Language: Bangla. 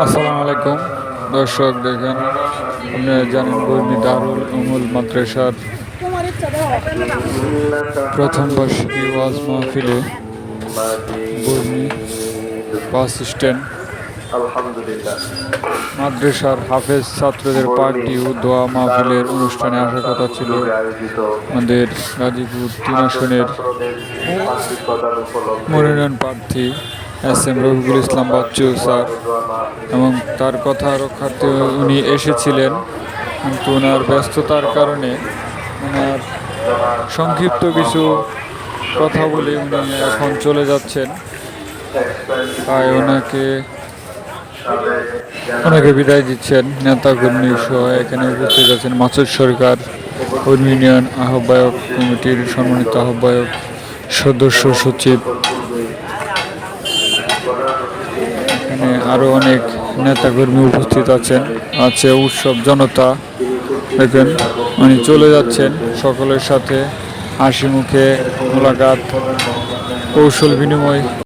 আসসালামু আলাইকুম। দর্শক, দেখেন আপনারা জানেন বর্মি দারুল উমুল মাদ্রাসার প্রথম বার্ষিকী ওয়াজ মাহফিলে বর্মি বাস স্ট্যান্ড, মাদ্রাসার হাফেজ ছাত্রদের পার্টি ও দোয়া মাহফিলের অনুষ্ঠানে আসার কথা ছিল। আমাদের গাজীপুর তিন আসনের মনোনয়ন প্রার্থী S M Rafiqul Islam Bachchu, sir. এবং তার কথা রক্ষার্থে উনি এসেছিলেন, কিন্তু ওনার ব্যস্ততার কারণে ওনার সংক্ষিপ্ত কিছু কথা বলে উনি এখন চলে যাচ্ছেন। তাই ওনাকে ওনাকে বিদায় দিচ্ছেন। নেতাকর্মী সহ এখানে উপস্থিত আছেন মাসুদ সরকার কর্মী ইউনিয়ন আহ্বায়ক কমিটির সম্মানিত আহ্বায়ক সদস্য সচিব এখানে আরও অনেক নেতাকর্মী উপস্থিত আছেন। আছে উৎসব জনতা। দেখেন, উনি চলে যাচ্ছেন সকলের সাথে। হাসি মুখে মোলাকাত, কৌশল বিনিময়।